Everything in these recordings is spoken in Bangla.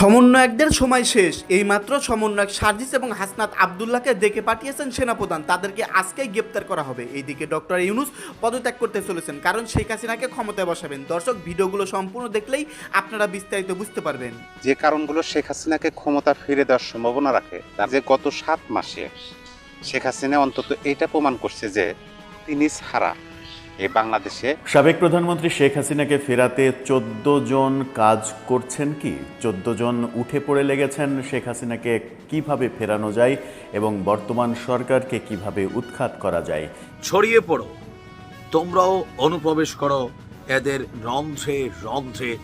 সমন্বয়কদের সময় শেষ। এইমাত্র সমন্বয়ক সার্জিস এবং হাসনাত আবদুল্লাহকে ডেকে পাঠিয়েছেন সেনাপ্রধান। তাদেরকে আজকেই গ্রেপ্তার করা হবে। এইদিকে ডক্টর ইউনুস পদত্যাগ করতে চলেছেন, কারণ শেখ হাসিনাকে ক্ষমতায় বসাবেন। দর্শক, ভিডিওগুলো সম্পূর্ণ দেখলেই আপনারা বিস্তারিত বুঝতে পারবেন। যে কারণগুলো শেখ হাসিনাকে ক্ষমতা ফিরে দেওয়ার সম্ভাবনা রাখে, তার যে গত সাত মাসে শেখ হাসিনা অন্তত এটা প্রমাণ করছে যে তিনি ছাড়া এই বাংলাদেশে। সাবেক প্রধানমন্ত্রী শেখ হাসিনাকে ফেরাতে চোদ্দ জন কাজ করছেন কি? চোদ্দ জন উঠে পড়ে লেগেছেন শেখ হাসিনাকে কীভাবে ফেরানো যায় এবং বর্তমান সরকারকে কীভাবে উৎখাত করা যায়? ছড়িয়ে পড়ো। তোমরাও অনুপ্রবেশ করো এদের রন্ধ্রে রন্ধ্রে।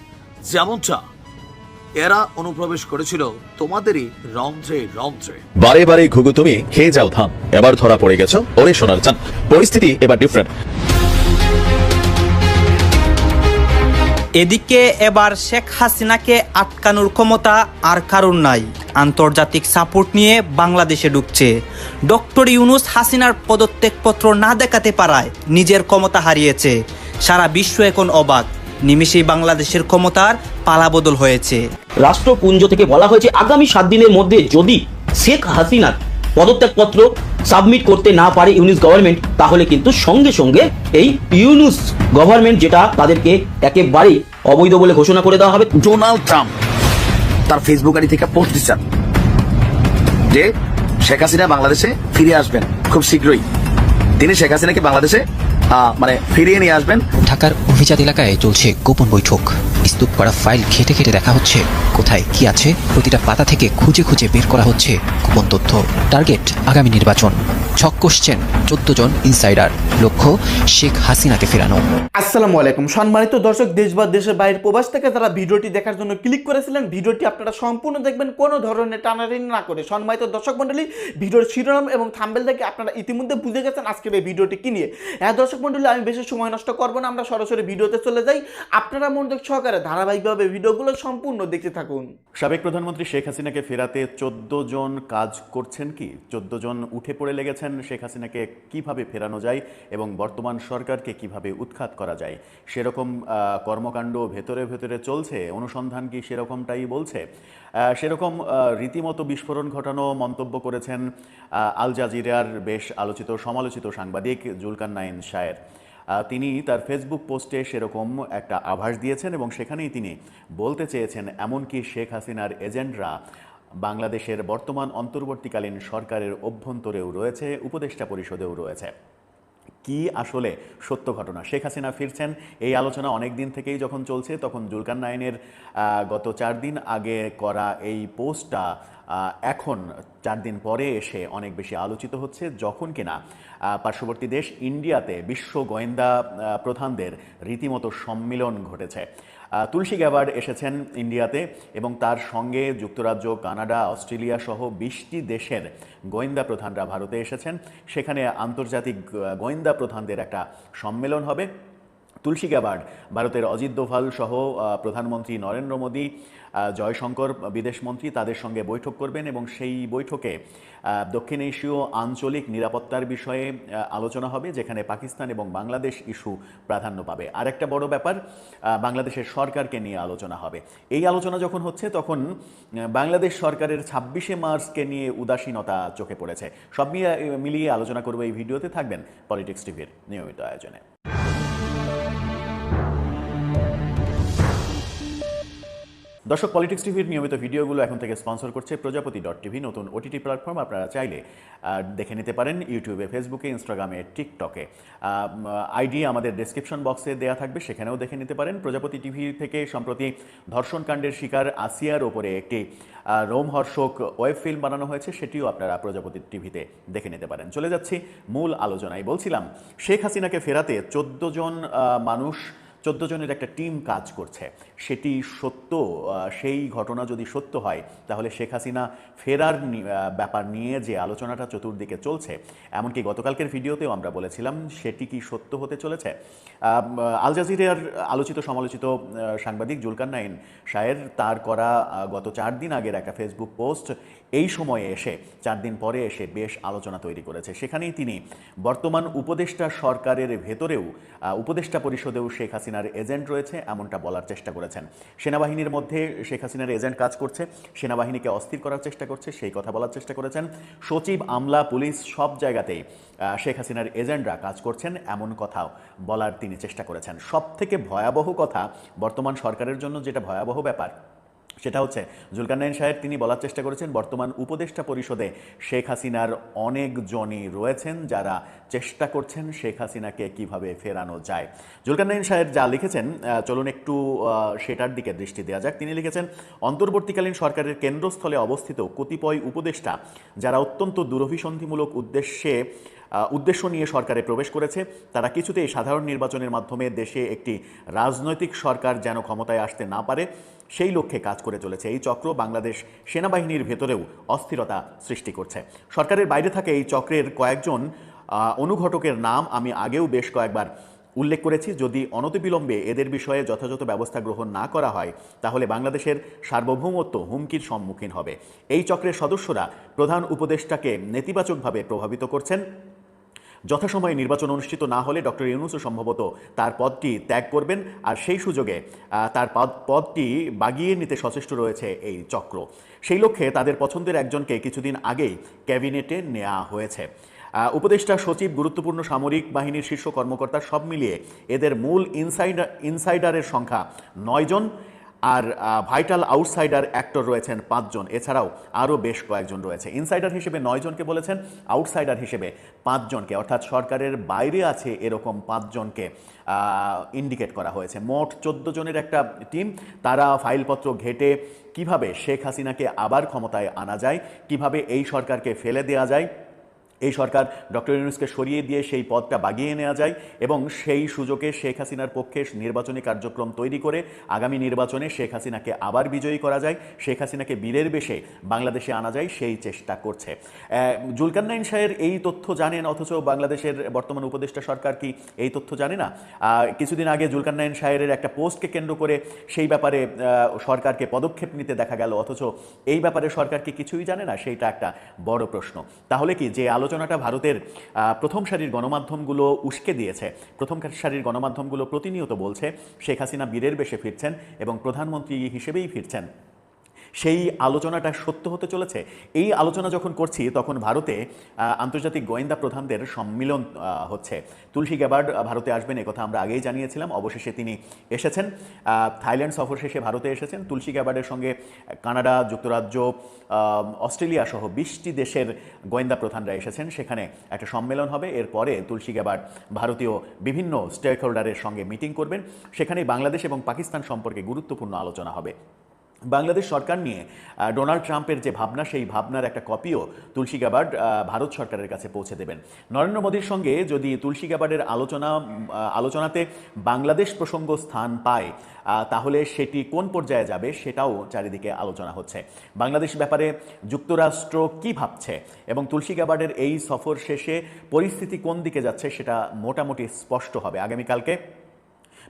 যেমনটা এরা অনুপ্রবেশ করেছিল তোমাদেরই রন্ধ্রে রন্ধ্রে। বারে বারে ঘুঘু তুমি খেয়ে যাও ধান এবার ধরা পড়ে গেছো ওরে সোনার চান পরিস্থিতি এবার ডিফারেন্ট এদিকে এবার শেখ হাসিনাকে আটকানোর ক্ষমতা আর কারণ নাই। আন্তর্জাতিক সাপোর্ট নিয়ে বাংলাদেশে ঢুকছে। ডক্টর ইউনুস হাসিনার পদত্যাগপত্র না দেখাতে পারায় নিজের ক্ষমতা হারিয়েছে। সারা বিশ্ব এখন অবাক। নিমিষেই বাংলাদেশের ক্ষমতার পালাবদল হয়েছে। রাষ্ট্রপুঞ্জ থেকে বলা হয়েছে, আগামী সাত দিনের মধ্যে যদি শেখ হাসিনার পদত্যাগপত্র সাবমিট করতে না পারে ইউনিস গভর্নমেন্ট, তাহলে কিন্তু সঙ্গে সঙ্গে এই ইউনুস গভর্নমেন্ট যেটা তাদেরকে একেবারেই অবৈধ বলে ঘোষণা করে দেওয়া হবে। ডোনাল্ড ট্রাম্প তার ফেসবুক আইডি থেকে পোস্ট দিচ্ছেন যে শেখ হাসিনা বাংলাদেশে ফিরে আসবেন খুব শীঘ্রই। তিনি শেখ হাসিনাকে বাংলাদেশে মানে ফিরিয়ে নিয়ে আসবেন। ঢাকার অভিজাত এলাকায় চলছে গোপন বৈঠক। স্তূপ করা ফাইল ঘেটে ঘেটে দেখা হচ্ছে। কোথায় কি আছে প্রতিটা পাতা থেকে খুঁজে খুঁজে বের করা হচ্ছে গোপন তথ্য। টার্গেট আগামী নির্বাচন। ছক কষছেন চোদ্দ জন ইনসাইডার লক্ষ্য শেখ হাসিনাকে ফেরানো। আসসালামু আলাইকুম। সম্মানিত দর্শক দেশ বা দেশের বাইরের প্রবাস থেকে যারা ভিডিওটি দেখার জন্য ক্লিক করেছিলেন ভিডিওটি আপনারা সম্পূর্ণ দেখবেন কোনো ধরনের টানাটানি না করে। সম্মানিত দর্শক মণ্ডলী ভিডিওর শিরোনাম এবং থাম্বেল দেখে আপনারা ইতিমধ্যে বুঝে গেছেন আজকের এই ভিডিওটি কি নিয়ে। হ্যাঁ দর্শক মণ্ডলী আমি বেশি সময় নষ্ট করব না, আমরা সরাসরি ভিডিওতে চলে যাই। আপনারা মনোযোগ সহকারে ধারাবাহিকভাবে ভিডিওগুলো সম্পূর্ণ দেখতে থাকুন। সাবেক প্রধানমন্ত্রী শেখ হাসিনাকে ফেরাতে চোদ্দ জন কাজ করছেন কি? চোদ্দ জন উঠে পড়ে লেগেছেন শেখ হাসিনাকে কীভাবে ফেরানো যায় এবং বর্তমান সরকারকে কীভাবে উৎখাত করা যায়? সেরকম কর্মকাণ্ড ভেতরে ভেতরে চলছে, অনুসন্ধান কি সেরকমটাই বলছে? সেরকম রীতিমতো বিস্ফোরণ ঘটানো মন্তব্য করেছেন আল জাজিরার বেশ আলোচিত, সমালোচিত সাংবাদিক জুলকান নাইন শায়ের। তিনি তার ফেসবুক পোস্টে সেরকম একটা আভাস দিয়েছেন এবং সেখানেই তিনি বলতে চেয়েছেন, এমনকি শেখ হাসিনার এজেন্টরা বাংলাদেশের বর্তমান অন্তর্বর্তীকালীন সরকারের অভ্যন্তরেও রয়েছে, উপদেষ্টা পরিষদেও রয়েছে। কি আসলে সত্য ঘটনা? শেখ হাসিনা ফিরছেন। এই আলোচনা অনেক দিন থেকেই যখন চলছে, তখন জুলকান নাইনের গত চার দিন আগে করা এই পোস্টটা এখন চার দিন পরে এসে অনেক বেশি আলোচিত হচ্ছে। যখন কিনা পার্শ্ববর্তী দেশ ইন্ডিয়াতে বিশ্ব গোয়েন্দা প্রধানদের রীতিমতো সম্মিলন ঘটেছে। তুলসী গ্যাবার্ড এসেছেন ইন্ডিয়াতে এবং তার সঙ্গে যুক্তরাজ্য, কানাডা, অস্ট্রেলিয়া সহ বিশটি দেশের গোয়েন্দা প্রধানরা ভারতে এসেছেন। সেখানে আন্তর্জাতিক গোয়েন্দা প্রধানদের একটা সম্মেলন হবে। তুলসী গ্যাবার্ড ভারতের অজিত দোভাল সহ প্রধানমন্ত্রী নরেন্দ্র মোদী জয়শঙ্কর বিদেশমন্ত্রী তাদের সঙ্গে বৈঠক করবেন এবং সেই বৈঠকে দক্ষিণ এশীয় আঞ্চলিক নিরাপত্তার বিষয়ে আলোচনা হবে, যেখানে পাকিস্তান এবং বাংলাদেশ ইস্যু প্রাধান্য পাবে। আর একটা বড় ব্যাপার বাংলাদেশের সরকারকে নিয়ে আলোচনা হবে। এই আলোচনা যখন হচ্ছে, তখন বাংলাদেশ সরকারের ছাব্বিশে মার্চকে নিয়ে উদাসীনতা চোখে পড়েছে। সব মিলিয়ে, আলোচনা করব এই ভিডিওতে, থাকবেন পলিটিক্স টিভির নিয়মিত আয়োজনে। দর্শক পলিটিক্স টিভির নিয়মিত ভিডিওগুলো এখন থেকে স্পন্সর করছে প্রজাপতি ডট টিভি নতুন ওটিটি প্ল্যাটফর্ম আপনারা চাইলে দেখে নিতে পারেন ইউটিউবে ফেসবুকে ইনস্টাগ্রামে টিকটকে আইডি আমাদের ডেসক্রিপশন বক্সে দেওয়া থাকবে, সেখানেও দেখে নিতে পারেন। প্রজাপতি টিভি থেকে সম্প্রতি ধর্ষণকাণ্ডের শিকার আসিয়ার ওপরে একটি রোমহর্ষক ওয়েব ফিল্ম বানানো হয়েছে, সেটিও আপনারা প্রজাপতি টিভিতে দেখে নিতে পারেন। চলে যাচ্ছি মূল আলোচনায়। বলছিলাম, শেখ হাসিনাকে ফেরাতে চোদ্দ জন মানুষ চোদ্দ জনের একটা টিম কাজ করছে। সেটি সত্য সেই ঘটনা যদি সত্য হয়, তাহলে শেখ হাসিনা ফেরার ব্যাপার নিয়ে যে আলোচনাটা চতুর্দিকে চলছে, এমনকি গতকালকের ভিডিওতেও আমরা বলেছিলাম সেটি কি সত্য হতে চলেছে। আল জাজিরার আলোচিত সমালোচিত সাংবাদিক জুলকান নাইন শায়ের তার করা গত চার দিন আগের একটা ফেসবুক পোস্ট এই সময়ে এসে, চার দিন পরে এসে বেশ আলোচনা তৈরি করেছে। সেখানেই তিনি বর্তমান উপদেষ্টা সরকারের ভেতরেও উপদেষ্টা পরিষদেও শেখ হাসিনা হাসিনার এজেন্ট রয়েছে, এমনটা বলার চেষ্টা করেছেন। সেনাবাহিনীর মধ্যে শেখ হাসিনার এজেন্ট কাজ করছে, সেনাবাহিনীকে অস্থির করার চেষ্টা করছে, সেই কথা বলার চেষ্টা করেছেন। সচিব, আমলা, পুলিশ সব জায়গাতেই শেখ হাসিনার এজেন্টরা কাজ করছেন, এমন কথাও বলার তিনি চেষ্টা করেছেন। সব থেকে ভয়াবহ কথা বর্তমান সরকারের জন্য যেটা ভয়াবহ ব্যাপার সেটা হচ্ছে জুলকারনাইন সাহেব তিনি বলার চেষ্টা করেছেন, বর্তমান উপদেষ্টা পরিষদে শেখ হাসিনার অনেকজনই রয়েছেন যারা চেষ্টা করছেন শেখ হাসিনাকে কীভাবে ফেরানো যায়। জুলকারনাইন সাহেব যা লিখেছেন চলুন একটু সেটার দিকে দৃষ্টি দেওয়া যাক। তিনি লিখেছেন, অন্তর্বর্তীকালীন সরকারের কেন্দ্রস্থলে অবস্থিত কতিপয় উপদেষ্টা যারা অত্যন্ত দুরভিসন্ধিমূলক উদ্দেশ্যে উদ্দেশ্য নিয়ে সরকারে প্রবেশ করেছে, তারা কিছুতেই সাধারণ নির্বাচনের মাধ্যমে দেশে একটি রাজনৈতিক সরকার যেন ক্ষমতায় আসতে না পারে। সেই লক্ষ্যে কাজ করে চলেছে। এই চক্র বাংলাদেশ সেনাবাহিনীর ভেতরেও অস্থিরতা সৃষ্টি করছে। সরকারের বাইরে থাকে এই চক্রের কয়েকজন অনুঘটকের নাম আমি আগেও বেশ কয়েকবার উল্লেখ করেছি। যদি অনতিবিলম্বে এদের বিষয়ে যথাযথ ব্যবস্থা গ্রহণ না করা হয়, তাহলে বাংলাদেশের সার্বভৌমত্ব হুমকির সম্মুখীন হবে। এই চক্রের সদস্যরা প্রধান উপদেষ্টাকে নেতিবাচকভাবে প্রভাবিত করছেন। যথাসময়ে নির্বাচন অনুষ্ঠিত না হলে ডক্টর ইউনুসও সম্ভবত তার পদটি ত্যাগ করবেন আর সেই সুযোগে তার পদ, পদটি বাগিয়ে নিতে সচেষ্ট রয়েছে এই চক্র। সেই লক্ষ্যে তাদের পছন্দের একজনকে কিছুদিন আগেই ক্যাবিনেটে নেওয়া হয়েছে। উপদেষ্টা, সচিব, গুরুত্বপূর্ণ সামরিক বাহিনীর শীর্ষ কর্মকর্তা সব মিলিয়ে এদের মূল ইনসাইডার ইনসাইডারের সংখ্যা নয়জন আর ভাইটাল আউটসাইডার অ্যাক্টর রয়েছেন পাঁচজন। এছাড়াও আরও বেশ কয়েকজন রয়েছে। ইনসাইডার হিসেবে নয়জনকে বলেছেন আউটসাইডার হিসেবে পাঁচজনকে। অর্থাৎ সরকারের বাইরে আছে এরকম পাঁচজনকে ইন্ডিকেট করা হয়েছে। মোট চোদ্দ জনের একটা টিম তারা ফাইলপত্র ঘেটে কীভাবে শেখ হাসিনাকে আবার ক্ষমতায় আনা যায়, কীভাবে এই সরকারকে ফেলে দেওয়া যায় এই সরকার ডক্টর ইউনুসকে সরিয়ে দিয়ে সেই পদটা বাগিয়ে নেওয়া যায় এবং সেই সুযোগে শেখ হাসিনার পক্ষে নির্বাচনী কার্যক্রম তৈরি করে আগামী নির্বাচনে শেখ হাসিনাকে আবার বিজয়ী করা যায়। শেখ হাসিনাকে বীরের বেশে বাংলাদেশে আনা যায় সেই চেষ্টা করছে। আহ, জুলকারনাইন শাহের এই তথ্য জানেন অথচ বাংলাদেশের বর্তমান উপদেষ্টা সরকার কি এই তথ্য জানে না? কিছুদিন আগে জুলকারনাইন শাহের একটা পোস্টকে কেন্দ্র করে সেই ব্যাপারে সরকারকে পদক্ষেপ নিতে দেখা গেল অথচ এই ব্যাপারে সরকার কি কিছুই জানে না? সেইটা একটা বড় প্রশ্ন। তাহলে কি যে আলোচনাটা ভারতের প্রথম সারির গণমাধ্যমগুলো উস্কে দিয়েছে। প্রথম সারির গণমাধ্যমগুলো প্রতিনিয়ত বলছে, শেখ হাসিনা বীরের বেশে ফিরছেন এবং প্রধানমন্ত্রী হিসেবেই ফিরছেন। সেই আলোচনাটা সত্য হতে চলেছে। এই আলোচনা যখন করছি, তখন ভারতে আন্তর্জাতিক গোয়েন্দা প্রধানদের সম্মিলন হচ্ছে। তুলসী গ্যাবার্ড ভারতে আসবেন কথা আমরা আগেই জানিয়েছিলাম। অবশেষে তিনি এসেছেন। থাইল্যান্ড সফর শেষে ভারতে এসেছেন। তুলসী গ্যাবার্ডের সঙ্গে কানাডা, যুক্তরাজ্য অস্ট্রেলিয়া সহ বিশটি দেশের গোয়েন্দা প্রধানরা এসেছেন। সেখানে একটা সম্মেলন হবে। এরপরে তুলসী গ্যাবার্ড ভারতীয় বিভিন্ন স্টেক হোল্ডারের সঙ্গে মিটিং করবেন। সেখানে বাংলাদেশ এবং পাকিস্তান সম্পর্কে গুরুত্বপূর্ণ আলোচনা হবে। বাংলাদেশ সরকার নিয়ে ডোনাল্ড ট্রাম্পের যে ভাবনা সেই ভাবনার একটা কপিও তুলসী গ্যাবার্ড আহ, ভারত সরকারের কাছে পৌঁছে দেবেন। নরেন্দ্র মোদীর সঙ্গে যদি তুলসী গ্যাবার্ডের আলোচনা আলোচনাতে বাংলাদেশ প্রসঙ্গ স্থান পায় তাহলে সেটি কোন পর্যায়ে যাবে সেটাও চারিদিকে আলোচনা হচ্ছে। বাংলাদেশ ব্যাপারে যুক্তরাষ্ট্র কি ভাবছে এবং তুলসী গ্যাবার্ডের এই সফর শেষে পরিস্থিতি কোন দিকে যাচ্ছে সেটা মোটামুটি স্পষ্ট হবে। আগামীকালকে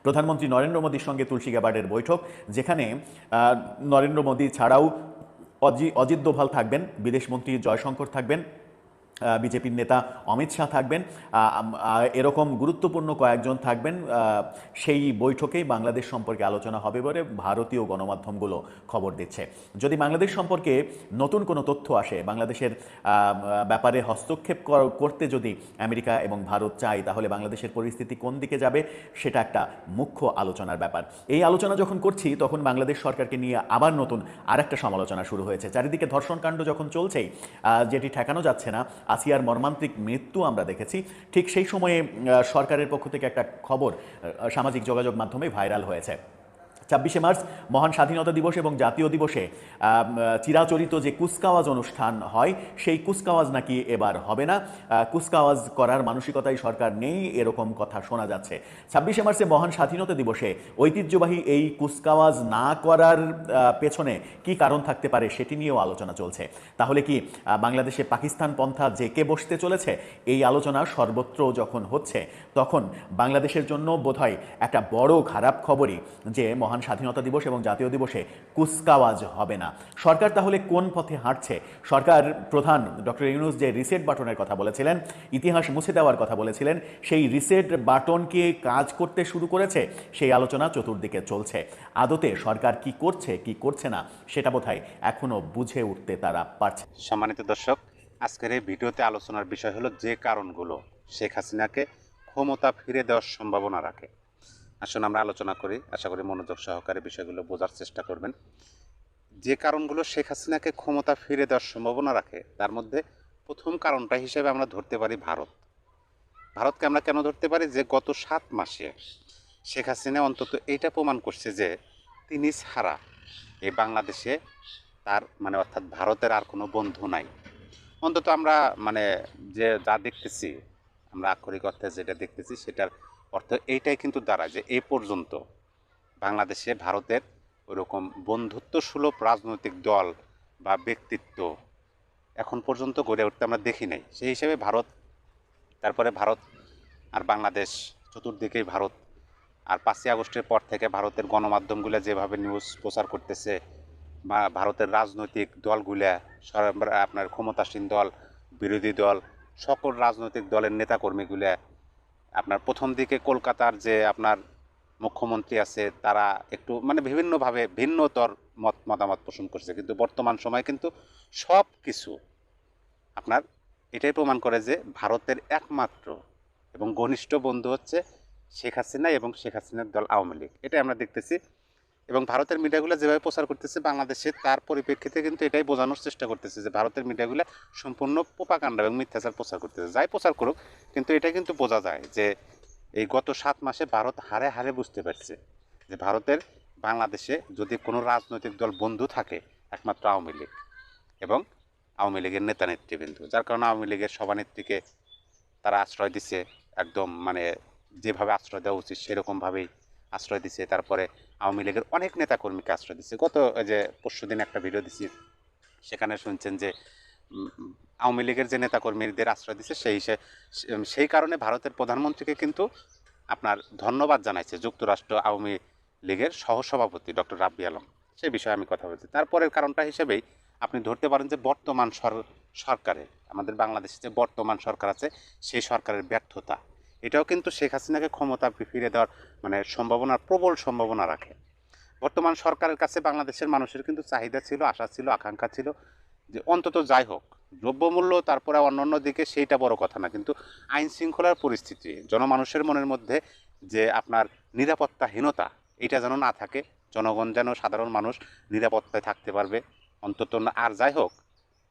প্রধানমন্ত্রী নরেন্দ্র মোদীর সঙ্গে তুলসী গ্যাবার্ডের বৈঠক, যেখানে নরেন্দ্র মোদী ছাড়াও অজি, অজিত দোভাল থাকবেন বিদেশমন্ত্রী জয়শঙ্কর থাকবেন বিজেপির নেতা অমিত শাহ থাকবেন। এরকম গুরুত্বপূর্ণ কয়েকজন থাকবেন। সেই বৈঠকেই বাংলাদেশ সম্পর্কে আলোচনা হবে বলে ভারতীয় গণমাধ্যমগুলো খবর দিচ্ছে। যদি বাংলাদেশ সম্পর্কে নতুন কোনো তথ্য আসে, বাংলাদেশের ব্যাপারে হস্তক্ষেপ কর- করতে যদি আমেরিকা এবং ভারত চায়, তাহলে বাংলাদেশের পরিস্থিতি কোন দিকে যাবে, সেটা একটা মুখ্য আলোচনার ব্যাপার। এই আলোচনা যখন করছি, তখন বাংলাদেশ সরকারকে নিয়ে আবার নতুন আরেকটা সমালোচনা শুরু হয়েছে। চারিদিকে ধর্ষণকাণ্ড যখন চলছেই যেটি ঠেকানো যাচ্ছে না আসিয়ার মর্মান্তিক মৃত্যু আমরা দেখেছি। ঠিক সেই সময়ে সরকারের পক্ষ থেকে একটা খবর সামাজিক যোগাযোগ মাধ্যমে ভাইরাল হয়েছে। ছাব্বিশে মার্চ, মহান স্বাধীনতা দিবস এবং জাতীয় দিবসে চিরাচরিত যে কুচকাওয়াজ অনুষ্ঠান হয়, সেই কুচকাওয়াজ নাকি এবার হবে না। কুচকাওয়াজ করার মানসিকতাই সরকার নেই, এরকম কথা শোনা যাচ্ছে। ছাব্বিশে মার্চে মহান স্বাধীনতা দিবসে ঐতিহ্যবাহী এই কুচকাওয়াজ না করার পেছনে কি কারণ থাকতে পারে সেটি নিয়েও আলোচনা চলছে। তাহলে কি বাংলাদেশে পাকিস্তান পন্থা জেকে বসতে চলেছে? এই আলোচনা সর্বত্র যখন হচ্ছে, তখন বাংলাদেশের জন্য বোধহয় একটা বড় খারাপ খবরই যে মহান মহান স্বাধীনতা দিবস এবং জাতীয় দিবসে কুচকাওয়াজ হবে না। সরকার তাহলে কোন পথে হাঁটছে? সরকার প্রধান ডক্টর ইউনুস যে রিসেট বাটনের কথা বলেছিলেন, ইতিহাস মুছে দেওয়ার কথা বলেছিলেন, সেই রিসেট বাটন কি কাজ করতে শুরু করেছে? সেই আলোচনা চতুর্দিকে চলছে। আদতে সরকার কি করছে কি করছে না, সেটা বোধহয় এখনও বুঝে উঠতে তারা পারছে সম্মানিত দর্শক, আজকের এই ভিডিওতে আলোচনার বিষয় হলো যে কারণগুলো শেখ হাসিনাকে ক্ষমতা ফিরে দেওয়ার সম্ভাবনা রাখে। আসুন আমরা আলোচনা করি। আশা করি মনোযোগ সহকারে বিষয়গুলো বোঝার চেষ্টা করবেন। যে কারণগুলো শেখ হাসিনাকে ক্ষমতা ফিরে দেওয়ার সম্ভাবনা রাখে, তার মধ্যে প্রথম কারণটা হিসেবে আমরা ধরতে পারি ভারত। ভারতকে আমরা কেন ধরতে পারি? যে গত সাত মাসে শেখ হাসিনা অন্তত এইটা প্রমাণ করছে যে তিনি ছাড়া এই বাংলাদেশে তার মানে অর্থাৎ ভারতের আর কোনো বন্ধু নাই। অন্তত আমরা মানে যে যা দেখতেছি, আমরা আক্ষরিক অর্থে যেটা দেখতেছি, সেটার অর্থ এইটাই কিন্তু দাঁড়ায় যে এ পর্যন্ত বাংলাদেশে ভারতের ওরকম বন্ধুত্ব সুলভ রাজনৈতিক দল বা ব্যক্তিত্ব এখন পর্যন্ত গড়ে উঠতে আমরা দেখি নাই। সেই হিসেবে ভারত, তারপরে ভারত আর বাংলাদেশ, চতুর্দিকেই ভারত। আর পাঁচই আগস্টের পর থেকে ভারতের গণমাধ্যমগুলো যেভাবে নিউজ প্রচার করতেছে বা ভারতের রাজনৈতিক দলগুলা আপনার ক্ষমতাসীন দল, বিরোধী দল, সকল রাজনৈতিক দলের নেতাকর্মীগুলা আপনার প্রথম দিকে কলকাতার যে আপনার মুখ্যমন্ত্রী আছে, তারা একটু মানে বিভিন্নভাবে ভিন্নতর মত, মতামত পোষণ করছে। কিন্তু বর্তমান সময়ে কিন্তু সব কিছু আপনার এটাই প্রমাণ করে যে ভারতের একমাত্র এবং ঘনিষ্ঠ বন্ধু হচ্ছে শেখ হাসিনা এবং শেখ হাসিনার দল আওয়ামী লীগ। এটাই আমরা দেখতেছি। এবং ভারতের মিডিয়াগুলো যেভাবে প্রচার করতেছে বাংলাদেশে, তার পরিপ্রেক্ষিতে কিন্তু এটাই বোঝানোর চেষ্টা করতেছে যে ভারতের মিডিয়াগুলো সম্পূর্ণ পোপাকাণ্ড এবং মিথ্যাচার প্রচার করতেছে। যাই প্রচার করুক, কিন্তু এটা কিন্তু বোঝা যায় যে এই গত সাত মাসে ভারত হারে হারে বুঝতে পারছে যে ভারতের বাংলাদেশে যদি কোনো রাজনৈতিক দল বন্ধু থাকে একমাত্র আওয়ামী লীগ এবং আওয়ামী লীগের নেতা নেতৃবৃন্দ, যার কারণে আওয়ামী লীগের সভানেত্রীকে তারা আশ্রয় দিছে, একদম মানে যেভাবে আশ্রয় দেওয়া উচিত সেরকমভাবেই আশ্রয় দিছে। তারপরে আওয়ামী লীগের অনেক নেতাকর্মীকে আশ্রয় দিচ্ছে। গত যে পরশু দিন একটা ভিডিও দিছি, সেখানে শুনছেন যে আওয়ামী লীগের যে নেতাকর্মীদের আশ্রয় দিচ্ছে, সেই হিসেবে সেই কারণে ভারতের প্রধানমন্ত্রীকে কিন্তু আপনার ধন্যবাদ জানাইছে যুক্তরাষ্ট্র আওয়ামী লীগের সহসভাপতি ডক্টর রাব্বি আলম। সে বিষয়ে আমি কথা বলছি। তারপরের কারণটা হিসেবেই আপনি ধরতে পারেন যে বর্তমান সর- সরকারের, আমাদের বাংলাদেশে যে বর্তমান সরকার আছে, সেই সরকারের ব্যর্থতা। এটাও কিন্তু শেখ হাসিনাকে ক্ষমতা ফিরে দেওয়ার মানে সম্ভাবনার, প্রবল সম্ভাবনা রাখে। বর্তমান সরকারের কাছে বাংলাদেশের মানুষের কিন্তু চাহিদা ছিল, আশা ছিল, আকাঙ্ক্ষা ছিল যে অন্তত যাই হোক, দ্রব্যমূল্য, তারপরে অন্যান্য দিকে সেইটা বড় কথা না, কিন্তু আইন শৃঙ্খলার পরিস্থিতি, জনমানুষের মনের মধ্যে যে আপনার নিরাপত্তাহীনতা, এটা যেন না থাকে, জনগণ যেন সাধারণ মানুষ নিরাপত্তায় থাকতে পারবে, অন্তত আর যাই হোক,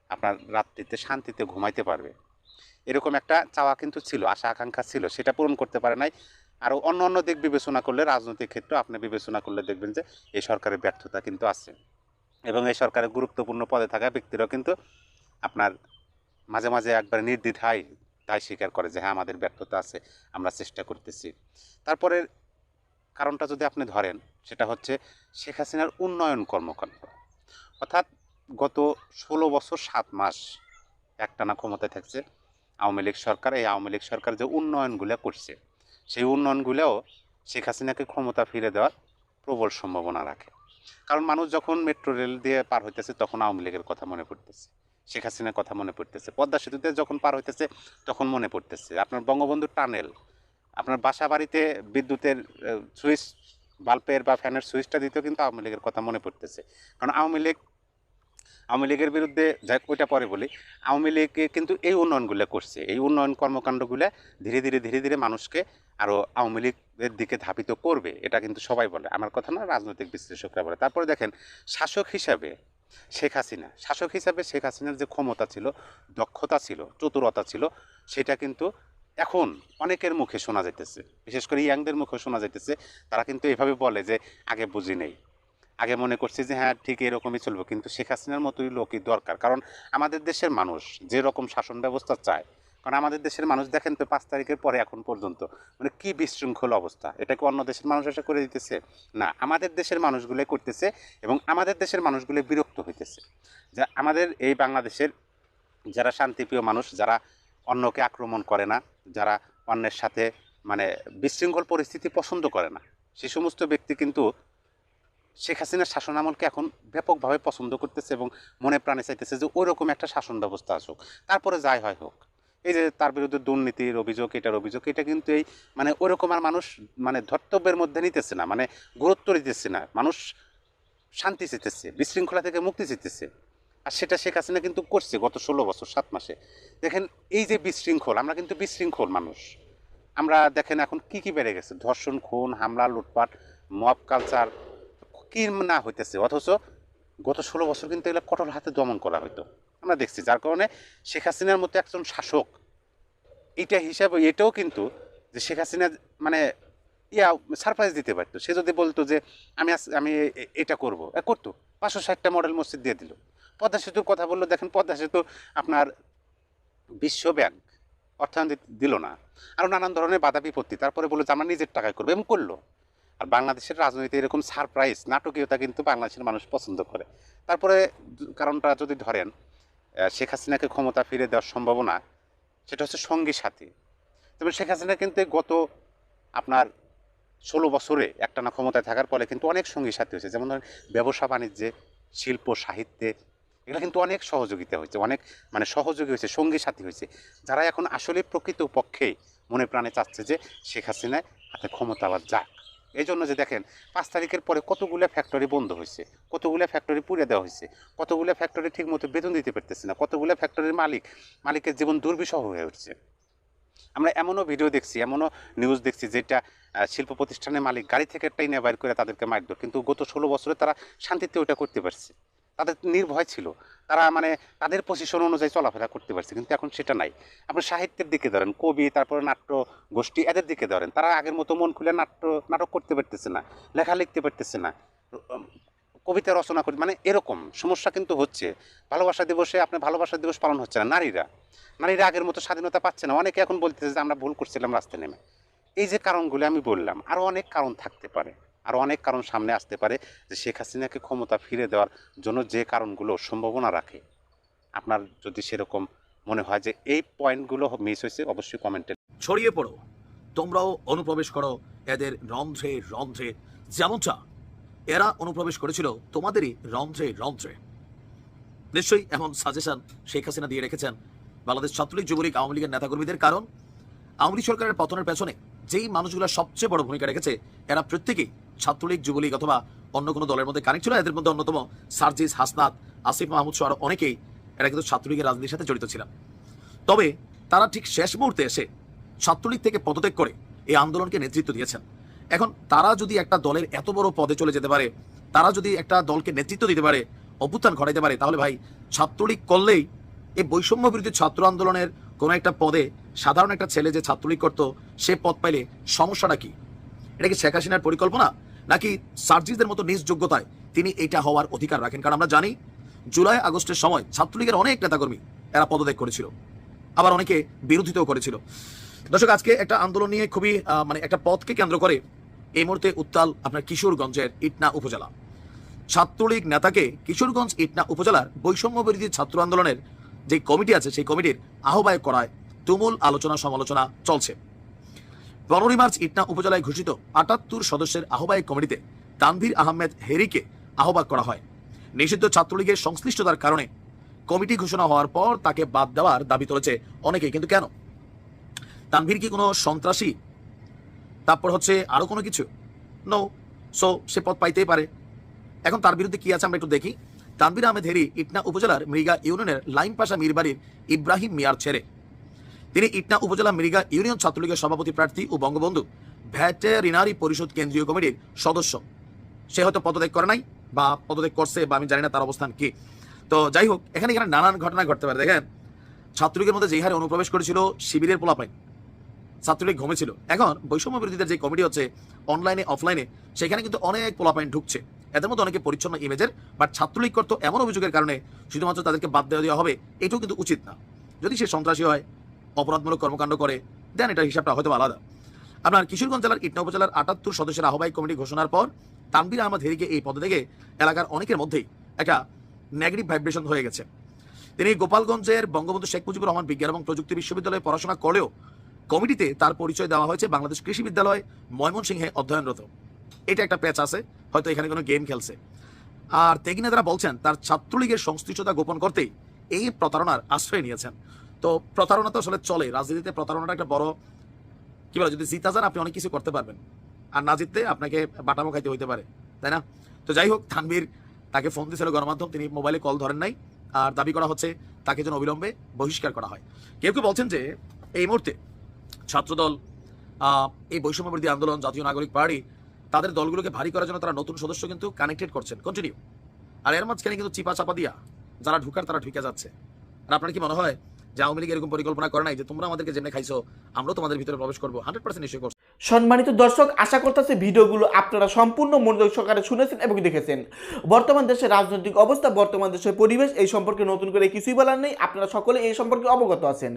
আপনার রাত্রিতে শান্তিতে ঘুমাইতে পারবে। এরকম একটা চাওয়া কিন্তু ছিল, আশা আকাঙ্ক্ষা ছিল, সেটা পূরণ করতে পারে নাই। আরও অন্য অন্য দিক বিবেচনা করলে, রাজনৈতিক ক্ষেত্রে আপনি বিবেচনা করলে দেখবেন যে, এই সরকারের ব্যর্থতা কিন্তু আছে। এবং এই সরকারের গুরুত্বপূর্ণ পদে থাকা ব্যক্তিরাও কিন্তু আপনার মাঝে মাঝে একবার নির্দ্বিধায় তাই স্বীকার করে যে হ্যাঁ আমাদের ব্যর্থতা আছে, আমরা চেষ্টা করতেছি। তারপরে কারণটা যদি আপনি ধরেন, সেটা হচ্ছে শেখ হাসিনার উন্নয়ন কর্মকাণ্ড। অর্থাৎ গত ষোলো বছর সাত মাস একটানা ক্ষমতায় থাকছে। আওয়ামী লীগ সরকার, এই আওয়ামী লীগ সরকার যে উন্নয়নগুলো করছে, সেই উন্নয়নগুলোও শেখ হাসিনাকে ক্ষমতা ফিরে দেওয়ার প্রবল সম্ভাবনা রাখে। কারণ মানুষ যখন মেট্রো রেল দিয়ে পার হইতেছে, তখন আওয়ামী লীগের কথা মনে পড়তেছে, শেখ হাসিনার কথা মনে পড়তেছে, পদ্মা সেতুতে যখন পার হইতেছে, তখন মনে পড়তেছে। আপনার বঙ্গবন্ধু টানেল আপনার বাসা বাড়িতে বিদ্যুতের সুইচ বাল্বের বা ফ্যানের সুইচটা দিতেও কিন্তু আওয়ামী লীগের কথা মনে পড়তেছে। কারণ আওয়ামী লীগ আওয়ামী লীগের বিরুদ্ধে যাই ওইটা পরে বলি। আওয়ামী লীগ কিন্তু এই উন্নয়নগুলো করছে। এই উন্নয়ন কর্মকাণ্ডগুলো ধীরে ধীরে ধীরে ধীরে মানুষকে আরও আওয়ামী লীগের দিকে ধাবিত করবে, এটা কিন্তু সবাই বলে। আমার কথা না, রাজনৈতিক বিশ্লেষকরা বলে। তারপরে দেখেন, শাসক হিসাবে শেখ হাসিনা, শাসক হিসাবে শেখ হাসিনার যে ক্ষমতা ছিল, দক্ষতা ছিল, চতুরতা ছিল, সেটা কিন্তু এখন অনেকের মুখে শোনা যাইতেছে। বিশেষ করে ইয়াংদের মুখে শোনা যাইতেছে। তারা কিন্তু এভাবে বলে যে, আগে বুঝি নেই। আগে মনে করছি যে হ্যাঁ ঠিক এরকমই চলবে। কিন্তু শেখ হাসিনার মতোই লোকই দরকার। কারণ আমাদের দেশের মানুষ যে রকম শাসন ব্যবস্থা চায়, কারণ আমাদের দেশের মানুষ দেখেন তো পাঁচ তারিখের পরে এখন পর্যন্ত মানে কি বিশৃঙ্খল অবস্থা। এটা কি অন্য দেশের মানুষ এসে করে দিতেছে? না, আমাদের দেশের মানুষগুলো করতেছে এবং আমাদের দেশের মানুষগুলো বিরক্ত হইতেছে। যা, আমাদের এই বাংলাদেশের যারা শান্তিপ্রিয় মানুষ, যারা অন্যকে আক্রমণ করে না, যারা অন্যের সাথে মানে বিশৃঙ্খল পরিস্থিতি পছন্দ করে না, সে সমস্ত ব্যক্তি কিন্তু শেখ হাসিনার শাসন আমলকে এখন ব্যাপকভাবে পছন্দ করতেছে এবং মনে প্রাণে চাইতেছে যে ওই রকম একটা শাসন ব্যবস্থা আসুক। তারপরে যাই হয় হোক, এই যে তার বিরুদ্ধে দুর্নীতির অভিযোগ, এটার অভিযোগ, এটা কিন্তু এই মানে ওরকম আর মানুষ মানে ধর্তব্যের মধ্যে নিতেছে না মানে গুরুত্ব দিতেছে না, মানুষ শান্তি চেতেছে বিশৃঙ্খলা থেকে মুক্তি চেতেছে আর সেটা শেখ হাসিনা কিন্তু করছে গত ষোলো বছর, সাত মাসে। দেখেন, এই যে বিশৃঙ্খল, আমরা কিন্তু বিশৃঙ্খল মানুষ। আমরা দেখেন এখন কি কি বেড়ে গেছে? ধর্ষণ, খুন, হামলা, লুটপাট, মব কালচার কি না হইতেছে? অথচ গত ষোলো বছর কিন্তু এগুলো কঠোর হাতে দমন করা হতো আমরা দেখছি, যার কারণে শেখ হাসিনার মতো একজন শাসক, এটা হিসাবে, এটাও কিন্তু যে শেখ হাসিনা মানে ইয়া সারপ্রাইজ দিতে পারতো। সে যদি বলতো যে, আমি আমি এটা করব। এ, করতো। পাঁচশো ষাটটা মডেল মসজিদ দিয়ে দিল। পদ্মা সেতুর কথা বলল, দেখেন পদ্মা সেতু আপনার বিশ্ব ব্যাংক অর্থায়ন দিল না। আরও নানান ধরনের বাধা বিপত্তি, তারপরে বলল যে, আমরা নিজের টাকায় করব। এবং করল। আর বাংলাদেশের রাজনীতি এরকম সারপ্রাইজ নাটকীয়তা কিন্তু বাংলাদেশের মানুষ পছন্দ করে। তারপরে কারণটা যদি ধরেন শেখ হাসিনাকে ক্ষমতা ফিরে দেওয়ার সম্ভাবনা, সেটা হচ্ছে সঙ্গী সাথী। তবে শেখ হাসিনা কিন্তু গত আপনার ষোলো বছরে একটানা ক্ষমতায় থাকার ফলে কিন্তু অনেক সঙ্গী সাথী হয়েছে। যেমন ধরেন ব্যবসা বাণিজ্যে, শিল্প, সাহিত্যে, এগুলো কিন্তু অনেক সহযোগিতা হয়েছে, অনেক মানে সহযোগী হয়েছে, সঙ্গী সাথী হয়েছে। যারা এখন আসলে প্রকৃত পক্ষেই মনে প্রাণে চাচ্ছে যে শেখ হাসিনায় হাতে ক্ষমতা আবার যাক। এই জন্য যে দেখেন, পাঁচ তারিখের পরে কতগুলো ফ্যাক্টরি বন্ধ হয়েছে, কতগুলো ফ্যাক্টরি পুড়ে দেওয়া হয়েছে, কতগুলো ফ্যাক্টরি ঠিকমতো বেতন দিতে পারতেছে না, কতগুলো ফ্যাক্টরির মালিক, মালিকের জীবন দুর্বিষহ হয়ে উঠছে। আমরা এমনও ভিডিও দেখছি, এমনও নিউজ দেখছি যেটা শিল্প প্রতিষ্ঠানের মালিক গাড়ি থেকে টাইনে বাইর করে তাদেরকে মারধর, কিন্তু গত ষোলো বছরে তারা শান্তিতে ওটা করতে পারছে। তাদের নির্ভয় ছিল। তারা মানে তাদের পজিশন অনুযায়ী চলাফেরা করতে পারছে, কিন্তু এখন সেটা নাই। আপনি সাহিত্যের দিকে ধরেন, কবি, তারপরে নাট্য গোষ্ঠী এদের দিকে ধরেন, তারা আগের মতো মন খুলে নাট্য, নাটক করতে পারতেছে না, লেখা লিখতে পারতেছে না। কবিতা রচনা করতে মানে এরকম সমস্যা কিন্তু হচ্ছে। ভালোবাসা দিবসে আপনার ভালোবাসা দিবস পালন হচ্ছে না, নারীরা। নারীরা আগের মতো স্বাধীনতা পাচ্ছে না। অনেকে এখন বলতেছে যে আমরা ভুল করছিলাম রাস্তায় নেমে। এই যে কারণগুলো আমি বললাম আরও অনেক কারণ থাকতে পারে। আরও অনেক কারণ সামনে আসতে পারে যে শেখ হাসিনাকে ক্ষমতা ফিরে দেওয়ার জন্য যে কারণগুলো সম্ভাবনা রাখে। আপনার যদি সেরকম মনে হয় যে এই পয়েন্টগুলো মিস হয়েছে, অবশ্যই কমেন্টে ছড়িয়ে পড়ো। তোমরাও অনুপ্রবেশ করো। এদের রন্ধ্রে রন্ধ্রে। যেমনটা এরা অনুপ্রবেশ করেছিল, তোমাদেরই রন্ধ্রে রন্ধ্রে। নিশ্চয়ই এমন সাজেশন শেখ হাসিনা দিয়ে রেখেছেন। বাংলাদেশ ছাত্রলীগ, যুবলীগ, আওয়ামী লীগের নেতাকর্মীদের কারণ। আওয়ামী সরকারের পতনের পেছনে যেই মানুষগুলো সবচেয়ে বড় ভূমিকা রেখেছে, এরা প্রত্যেকেই ছাত্রলীগ, যুবলীগ অথবা অন্য কোনো দলের মধ্যে কানেক্ট ছিল এদের মধ্যে অন্যতম সার্জিস, হাসনাত, আসিফ মাহমুদ সহ অনেকেই এরা কিন্তু ছাত্রলীগের রাজনীতির সাথে জড়িত ছিলেন তবে তারা ঠিক শেষ মুহূর্তে এসে ছাত্রলীগ থেকে পদত্যাগ করে এই আন্দোলনকে নেতৃত্ব দিয়েছেন। এখন তারা যদি একটা দলের এত বড় পদে চলে যেতে পারে, তারা যদি একটা দলকে নেতৃত্ব দিতে পারে, অভ্যুত্থান ঘটাইতে পারে, তাহলে ভাই ছাত্রলীগ করলেই এই বৈষম্য বিরোধী ছাত্র আন্দোলনের কোনো একটা পদে সাধারণ একটা ছেলে যে ছাত্রলীগ করতো, সে পদ পাইলে সমস্যাটা কি? এটা কি শেখ হাসিনার পরিকল্পনা? নাকি সার্জিসদের মতো নিজ যোগ্যতায় তিনি এটা হওয়ার অধিকার রাখেন? কারণ আমরা জানি, জুলাই আগস্টের সময় ছাত্রলীগের অনেক নেতাকর্মী এরা পদত্যাগ করেছিল। আবার অনেকে বিরোধিতাও করেছিল। দর্শক, আজকে একটা আন্দোলন নিয়ে খুবই মানে একটা পথকে কেন্দ্র করে এই মুহূর্তে উত্তাল আপনার কিশোরগঞ্জের ইটনা উপজেলা। ছাত্রলীগ নেতাকে কিশোরগঞ্জ ইটনা উপজেলার বৈষম্য বিরোধী ছাত্র আন্দোলনের যে কমিটি আছে, সেই কমিটির আহ্বায়ক করায় তুমুল আলোচনা সমালোচনা চলছে। পনেরোই মার্চ ইটনা উপজেলায় ঘোষিত আটাত্তর সদস্যের আহ্বায়ক কমিটিতে তানভীর আহমেদ হেরিকে আহ্বায়ক করা হয়। নিষিদ্ধ ছাত্রলীগের সংশ্লিষ্টতার কারণে কমিটি ঘোষণা হওয়ার পর তাকে বাদ দেওয়ার দাবি তুলেছে অনেকেই, কিন্তু কেন? তানভীর কি কোনো সন্ত্রাসী? তারপর হচ্ছে আরও কোনো কিছু? নো সো সে পদ পাইতেই পারে। এখন তার বিরুদ্ধে কি আছে আমরা একটু দেখি। তানভীর আহমেদ হেরি ইটনা উপজেলার মৃগা ইউনিয়নের লাইন পাশা মীরবাড়ির ইব্রাহিম মিয়ার ছেড়ে তিনি ইটনা উপজেলা মৃগা ইউনিয়ন ছাত্রলীগের সভাপতি প্রার্থী ও বঙ্গবন্ধু ভ্যাটেরিনারি পরিষদ কেন্দ্রীয় কমিটির সদস্য। সে হয়তো পদত্যাগ করে নাই বা পদত্যাগ করছে বা আমি জানি না তার অবস্থান কি। তো যাই হোক, এখানে এখানে নানান ঘটনা ঘটতে পারে। দেখেন, ছাত্রলীগের মধ্যে যেই হারে অনুপ্রবেশ করেছিল শিবিরের পোলাপাইন, ছাত্রলীগ ঘুমেছিল। এখন বৈষম্য বিরোধীদের যে কমিটি হচ্ছে অনলাইনে অফলাইনে সেখানে কিন্তু অনেক পোলাপাইন ঢুকছে। এদের মধ্যে অনেকে পরিচ্ছন্ন ইমেজের বাট ছাত্রলীগ করতো এমন অভিযোগের কারণে শুধুমাত্র তাদেরকে বাদ দেওয়া দেওয়া হবে, এটাও কিন্তু উচিত না। যদি সে সন্ত্রাসী হয় অপরাধমূলক কর্মকাণ্ড করে, দেন এটার হিসাবটা হয়তো আলাদা। আপনার কিশোরগঞ্জ জেলার ইটনা উপজেলার আটাত্তর সদস্যের আহ্বায়ক কমিটি ঘোষণার পর তানবির আহমদ হেরিকে এই পদে থেকে এলাকার অনেকের মধ্যেই একটা নেগেটিভ ভাইব্রেশন হয়ে গেছে। তিনি গোপালগঞ্জের বঙ্গবন্ধু শেখ মুজিবুর রহমান বিজ্ঞান এবং প্রযুক্তি বিশ্ববিদ্যালয়ে পড়াশোনা করলেও কমিটিতে তার পরিচয় দেওয়া হয়েছে বাংলাদেশ কৃষি বিদ্যালয় ময়মনসিংহে অধ্যয়নরত। এটা একটা প্যাচ আছে, হয়তো এখানে কোনো গেম খেলছে। আর তেগিনা যারা বলছেন, তার ছাত্রলীগের সংশ্লিষ্টতা গোপন করতেই এই প্রতারণার আশ্রয় নিয়েছেন। তো প্রতারণা তো আসলে চলে রাজনীতিতে প্রতারণাটা একটা বড়, কি বলে, যদি জিতা যান আপনি অনেক কিছু করতে পারবেন। আর না জিততে আপনাকে বাটামো খাইতে হইতে পারে, তাই না? তো যাই হোক থানবীর তাকে ফোন দিয়েছিল গণমাধ্যম, তিনি মোবাইলে কল ধরেন নাই। আর দাবি করা হচ্ছে তাকে যেন অবিলম্বে বহিষ্কার করা হয়। কেউ কেউ বলছেন যে এই মুহূর্তে ছাত্রদল এই বৈষম্যবিরোধী আন্দোলন, জাতীয় নাগরিক পার্টি, তাদের দলগুলোকে ভারী করার জন্য তারা নতুন সদস্য কিন্তু কানেক্টেড করছেন। কন্টিনিউ আর এর মাঝখানে কিন্তু চিপা চাপা দিয়া যারা ঢুকার তারা ঢুকে যাচ্ছে। আর আপনার কি মনে হয় যে আওয়ামী লীগ এরকম পরিকল্পনা করে নাই যে তোমরা আমাদেরকে যেমনি খাইছো, আমরাও তোমাদের ভিতরে প্রবেশ করব। হান্ড্রেড পার্সেন্ট নিশ্চয়ই করছ। সম্মানিত দর্শক, আশা করতেছি ভিডিওগুলো আপনারা সম্পূর্ণ মনোযোগ সহকারে শুনেছেন এবং দেখেছেন। বর্তমান দেশের রাজনৈতিক অবস্থা, বর্তমান দেশের পরিবেশ, এই সম্পর্কে নতুন করে কিছুই বলার নেই। আপনারা সকলে এই সম্পর্কে অবগত আছেন।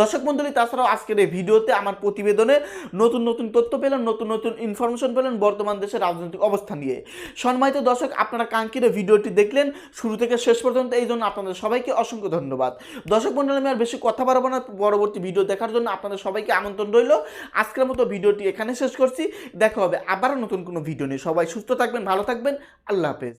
দর্শক মন্ডলী তাছাড়াও আজকের এই ভিডিওতে আমার প্রতিবেদনে নতুন নতুন তথ্য পেলেন, নতুন নতুন ইনফরমেশন পেলেন বর্তমান দেশের রাজনৈতিক অবস্থা নিয়ে। সম্মানিত দর্শক, আপনারা কাঙ্ক্ষিত ভিডিওটি দেখলেন, শুরু থেকে শেষ পর্যন্ত, এই জন্য আপনাদের সবাইকে অসংখ্য ধন্যবাদ। দর্শক মন্ডলী আমি আর বেশি কথা বাড়াবো না, পরবর্তী ভিডিও দেখার জন্য আপনাদের সবাইকে আমন্ত্রণ রইল। আজকের মতো ভিডিওটি এখানে শেষ করছি। দেখা হবে আবারও নতুন কোনো ভিডিও নিয়ে। সবাই সুস্থ থাকবেন, ভালো থাকবেন। আল্লাহ হাফেজ।